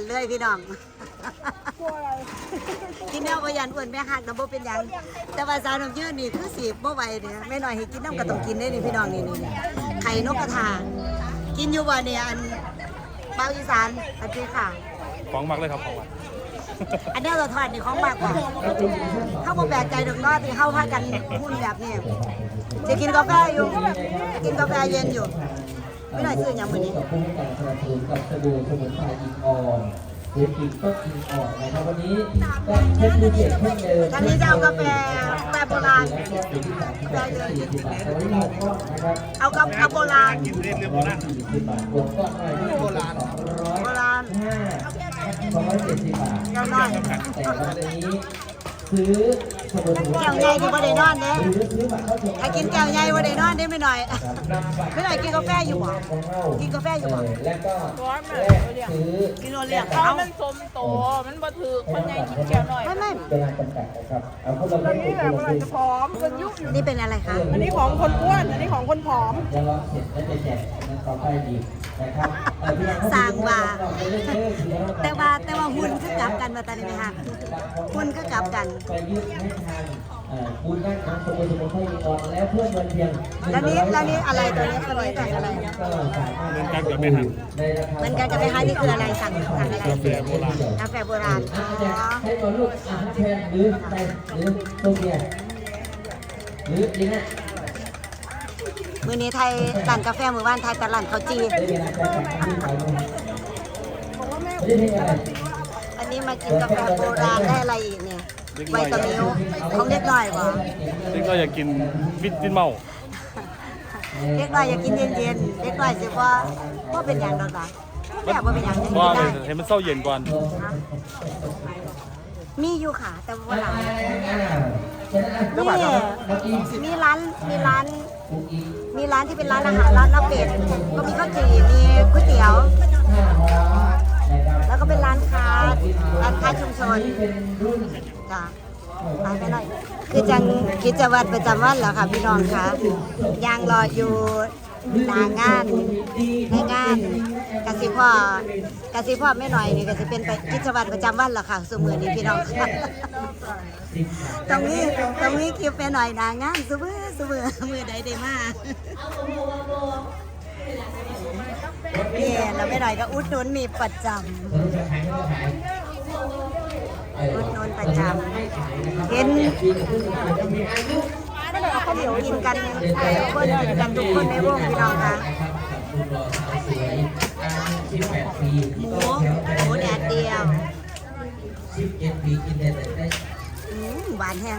พี่น้อง กลัวอะไร กินแนวก็ยันอ้วนแม่หักนะบ่เป็นหยัง แต่ว่าสาวน้ำยืดนี่คือสิบ่ไหวเนี่ยแม่น้อยให้กินน้ำก็ต้องกินได้นี่พี่น้องนี่นี่นี่ไข่นกกระทา กินอยู่บ่เนี่ยอันเบาอีสานอันนี้ค่ะของมักเลยครับของมักอันนี้เราทอดนี่ของมากกว่าเขาบ่แปลกใจดอกเนาะที่เข้าพากันหุ่นแบบนี้จะกินกาแฟอยู่จะกินกาแฟเย็นอยู่ ไม่ได้ซื้อหยังมื้อนี้กับผู้การสนับสนุนกับสบู่สมุนไพรอินออนหรือกินก็กินอ่อนนะครับวันนี้ก็เช่นเดียวเช่นเดิมทางนี้จะเอากาแฟกาแฟโบราณได้เลย40บาทวันนี้เราก็นะครับเอากาแฟโบราณ140บาทรวมก็ได้ที่โบราณโบราณ205 270บาทเจ้าน้อยแต่วันนี้ซื้อสบู่สมุนไพร แก้วใหญ่ที่บ่ได้นอนเด้หรือซื้อบัตรเข้าชมถ้ากินแก้วใหญ่บ่ได้นอนได้ไม่หน่อยนำบัตรไม่หน่อยกินกาแฟอยู่บ่กินกาแฟอยู่บ่แล้วก็ร้อนมาแลกกเลยซื้อกินโอเลี้ยงเขาเอามันสมโตมันบ่ถือคนใหญ่กินแก้วหน่อยไม่ไม่เวลาจำกัดนะครับเอาคนละตอเล่นนนี้คนแบบละเราเล่นจะผอมคนยุบอยู่นี่เป็นอะไรคะอันนี้ของคนอ้วนอันนี้ของคนผอมแล้วเราเสร็จแล้วจะแจกนั้นต่อไปดีนะครับเออพี่น้องสร้างว่าไปเรื่อยๆทีละแต่ว่า แต่ว่าหุ่นคือกลับกันมาตอนนี้ไหมคะหุ่นคือกลับกันไปยืดให้ทางเอ่อคุณนั่งของสมุนไพรก่อนแล้วเพื่อนวันเพียงแล้วนี่แล้วนี่อะไรตัวนี้ตัวนี้ตัวอะไรก็สามารถเหมือนกันกับแม่หักในราคาเหมือนกันกับไปหานี่คืออะไรสั่งสั่งอะไรกาแฟโบราณกาแฟโบราณอ๋อให้ตัวลูกอาหารแทนหรือไปหรือตัวเบียร์หรือดีนะมื้อนี้ไทยร้านกาแฟมื้อวานไทยตลาดเขาวจีไอะไรอันนี้มากินกาแฟโบราณได้อะไรอีกเนี่ยไวตามิลของเล็กน้อยบ่เด็กก็อยากกินวิตตินเมาเล็กน้อยอยากกินเย็นๆเล็กน้อยสิว่าบ่เป็นหยังดอกจ้ะแม่บ่เป็นหยังยังว่ากินเลได้ยให้มันเศร้าเย็นก่อน มีอยู่ค่ะ แต่ว่าหลายก็บาทครับมีมีร้านมีร้านมีร้านที่เป็นร้านอาหารร้านลาบเป็ดก็มีข้าวจี่มีก๋วยเตี๋ยวแล้ว ชุมชนจ้ะไปไปหน่อยคือจังกิจวัตรประจำวันแล้วค่ะพี่น้องคะยังรออยู่หนางานในงานกสิพ่อกสิพ่อไม่หน่อยนี่ก็จะเป็นไปกิจวัตรประจำวันแล้วค่ะสมือนี้พี่น้องค่ะตรงนี้ตรงนี้คลิปไปหน่อยหนางานสมือสมือมือใดได้มาเนี่ยเราไม่หน่อยก็อุดหนุนมีประจำ อุดหนุนประจำเห็นเขาเดี๋ยวกินกันทุกคนกินกันทุกคนในวงพี่น้องคะหมูหมูแดดเดียว11ปีกินได้แต่ได้อืมหวานแห้ง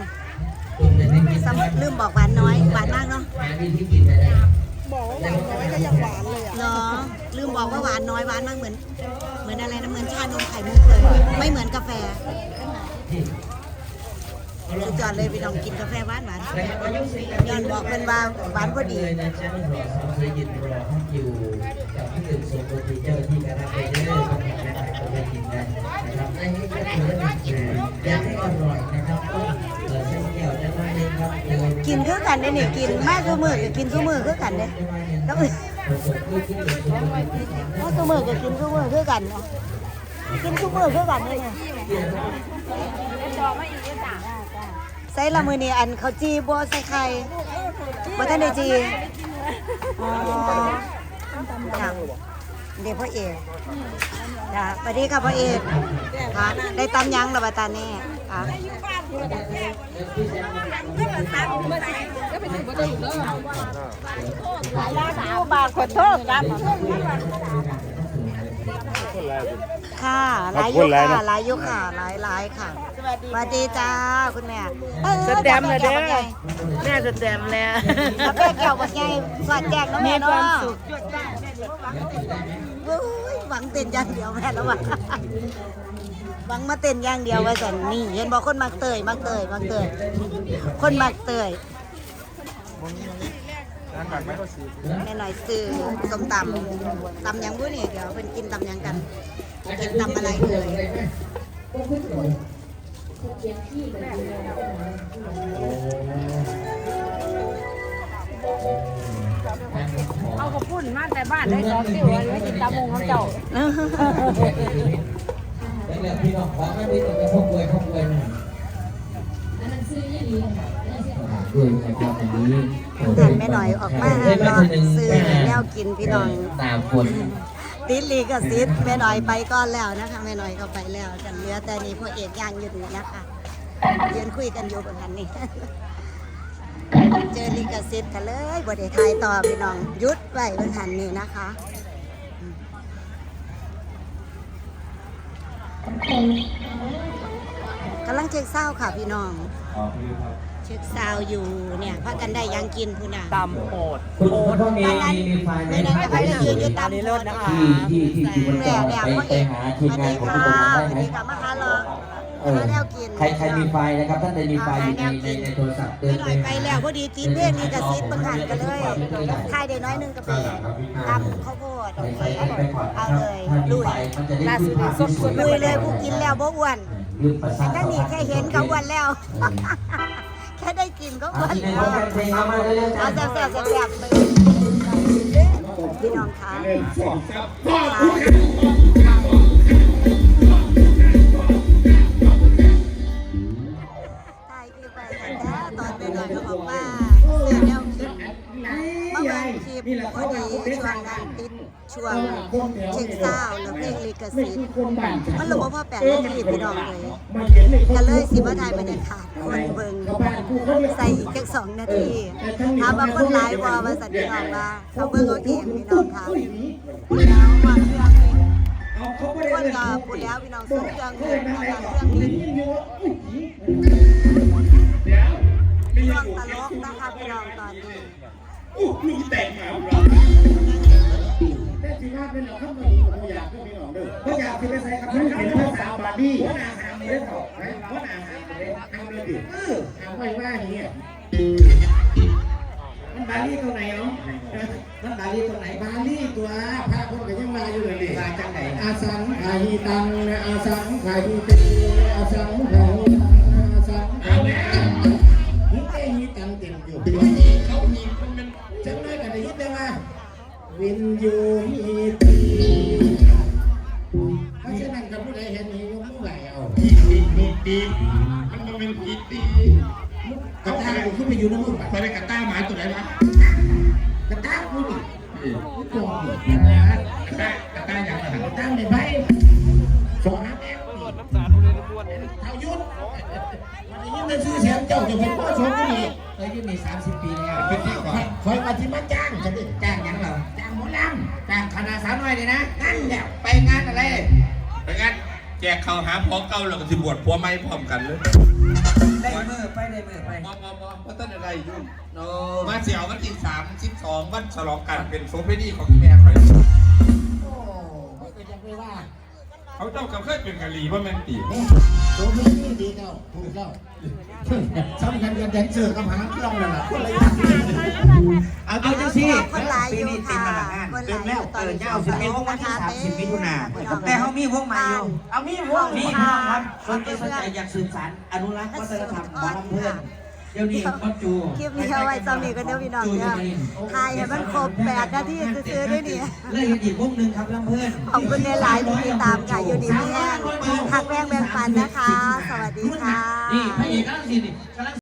ตุนได้ไม่กินซ้ำลืมบอกหวานน้อยหวานมากเนาะหาวิธีกินได้บอกว่าหวานน้อยก็ยังหวานเลยอะเนาะลืมบอกว่าหวานน้อยหวานมากเหมือน เหมือนอะไรนะเหมือนชานมไข่มุกเลย ไม่เหมือนกาแฟ สุดยอดเลยพี่น้องกินกาแฟหวานหวานย้อนบอกเป็นว่าหวานพอดีเลยนะฉันรอสาวเคยยืนรอท่านอยู่กับพี่ถึงส่งตัวที่เจ้าหน้าที่การรับไปเรื่อยๆคนทำงานก็ไปกินกันนะครับได้ให้ก็คือได้คืออยากให้อร่อยนะครับต้องเปิดเส้นแก้วได้ไหมครับเดินกินคือกันได้นี่กินแม่ทุกมือก็กินทุกมือคือกันเด้แล้วถ้าทุกมือก็กินทุกมือคือกันเนาะ กินทุกมือคือกันเลยเนี่ยใส่ละมือนี่อันเขาวจีบัวใส่ไข่บัท่านได้จีอ๋อจ้ะเดี๋ยวพ่อเอกจ้ะสวัสดีค่ะพ่อเอกค่ะได้ตำยังหรือเปล่าตาแน่ค่ะผู้บาขอโทษครับ ค่ะหลายยุคค่ะหลายยุคค่ะหลายหลายค่ะสวัสดีจ้าคุณแม่เออสแตมป์เลยเด้อแก้ม่สแตมป์แล้วบักใหญ่กาแฟแก้วบักใหญ่สวัสดีแจกน้องแม่เนาะโอ้ยหวังเต้นอย่างเดียวแม่แล้วว่ะหวังมาเต้นอย่างเดียวว่าสันนี่เห็นบอกคนมักเตยมักเตยมักเตยคนมักเตย แม่หน่อยซื้อส้มตำตำหยังบุ้นี่เดี๋ยวเพิ่นกินตำหยังกันกินตำอะไรเลยเอากระพุ่นมาแต่บ้านได้สองคิวเลยไม่กินตามงของเจ้าแล้วพี่น้องของไม่ได้แต่พวกกล้วยพวกกล้วยนี่ด้ วยนะครับอันนี้หันแม่หน่อยออกมาเลาะซื้อแนวกินพี่น้องตามคนติดลีกับซิดแม่หน่อยไปก่อนแล้วนะคะแม่หน่อยก็ไปแล้วกันเหลือแต่นี่พ่อเอกย่างอยู่นี่นะคะยืนคุยกันอยู่บนหันนี่เจอลิกซิดกันเลยบไดทายต่อพี่น้องหยุดไว้บนหันนี่นะคะกำลังเช็คเศร้าค่ะพี่น้องเช็คซาวด์อยู่เนี่ยพากันได้ยังกินพูน่ะ ตำโหดคุณคุณพ่อมีมีมีไฟล์ไหมไม่ได้จะไปยืนอยู่ตามอันนี้เลิศนะคะที่ที่ที่คุณแม่จะเนี่ยไปพ่อไปเอกหาทีมสวัสงานดีของค่ะคุณตรงนั้นได้ไหมสวัสดีค่ะมาหาลองเออหาแนวกินใครใครมีไฟล์นะครับท่านใดมีไฟล์อยู่ในในในโทรศัพท์เดิไม่นหน่อยไปแล้วพอดีจีนเพ่นี่กับซีดบังหันกันเลยทายได้น้อยหนึงกับไปตำข้าวโพดไปไปไปก่อนเอาครับเลยถ้ามีลุยไฟล์มันจะได้ขึ้นภาพที่สวยลุยเลยผู้กินแล้วบ่อ้วนยืดประสาทแต่นี่แค่เห็นเขาอ้วนแล้ว แค่ได้กินก็อ้วนที่ในแล้วโปรแกรมเพลงเอามาเรื่อยๆเอาจ้ะแซ่บๆแซ่บๆไปพี่น้องคะถ่ายคลิปไปแล้วตอนไปหน่อยก็บอกว่าเสือแนวคิดเมื่อวานคลิปพอดีช่วงนั้นติดช่วงเช็คซาวด์แล้วเพลงลิขสิทธิ์มันระบบพอแปดนาทีพี่น้องเลยก็เลยสิมาถ่ายบรรยากาศคนเบิ่ง ใส่อีกแค่สองนาทีถามว่าคนหลายวอมาสันพี่น้องว่าเขาเบิ่งเอาเองพี่น้องค่ะแล้วว่าเครื่องนี้คนก็พูดแล้วพี่น้องซื้อเครื่องนี้นะคะเครื่องนี้ช่วงตลกนะคะพี่น้องตอนนี้อู้ลูกแตกมาเราแต่สิว่าเป็นเราเข้ามาดีผมอยากขึ้นพี่น้องเด้อเพราะอยากที่ไปใส่กับท่านเป็นภาษาบาลีเพราะนาหามเลยต่อไหมเพราะนาหาม เลยหามเลยดิเออหามไปว่าอย่างเงี้ยมันบาลีตัวไหนเนาะมันบาลีตัวไหนบาลีตัวพระคนก็ยังมาอยู่เลยดิมาจากไหนอาสังขาหิตังอาสังขาหิตีอาสังขาหิตังอาสังขาหิตังมึงไอ้หิตังเต็มอยู่เขามีมันเป็นจังเลยกันได้ยินได้ว่าวินยูฮีตีเพราะฉะนั้นกับผู้ใดเห็นนี้ยกมือไหลเอาฮีตีฮีตีมันมัน เป็นฮีตีกระต้ากูขึ้นไปอยู่น้ำมือไปได้กระต้าหมาตัวไหนวะกระต้ากูดิกูโกงดิกระต้ากระต้ากระต้าอย่างไรกระต้าในใบสองน้ำแดงน้ำสาดทุเรียนล้วนเท่ายุทธวันนี้ได้ซื้อเสียงเจ้าจะเป็นพ่อชมกูดิเอ้ยยี่มีสามสิบปีแล้วเป็นที่ก่อนคอยมาที่มาจ้างฉันดิจ้างยังเราจ้างหมอลำจ้างคณะสาสาววน้อยเลยนะนั่นแหละไปงานอะไร ไปงั้น แจกเขาวหาผัวเก่าแล้วก็สิบวชผัวใหม่พร้อมกันเลยได้มือไปได้มือไปมอมอมอว่าต้นอะไรยุ่งโนมาเสียววันที่สามสิบสองวันฉลองกันเป็นโซเฟนีของแม่คอย โอ้ไม่เคยจะไม่ว่า เขาเจ้ากับเคยเป็นกะหรี่ว่าแม่นตีนี่ตัวนี้นี่ดีเจ้าถูกเจ้าสำคัญกันแดนเซอร์กับหางเครื่องนั่นแหละคนละอย่างเอาตัวจังซี่คนหลายอยู่ค่ะคนหเต็ลามยอแล้วยู่ตอเอนอนี้เจ้าสิบเอ็ดของวันที่สามสิบมิถุนาแต่เขามีวงใหม่อยู่เอามีวงนี่นี่พี่น้องครับสนใจสนใจอยากสืบสานอนุรักษ์วัฒนธรรมหมอลำเพื่อน เดี๋ยวนี้ก็จูคลิปนี้เอาไว้จำนี่กันเด้อพี่น้องเด้อถ่ายให้มันครบแปดนาทีซื้อๆด้วยนี่ เลยอีกวงหนึ่งครับลำเพื่อนขอบคุณในหลายๆที่ติดตามค่ะอยู่ดีพี่แห้งทักแป้งแบ่งปันนะคะ สวัสดีค่ะ นี่พระเอกกำลังสินี่กำลัง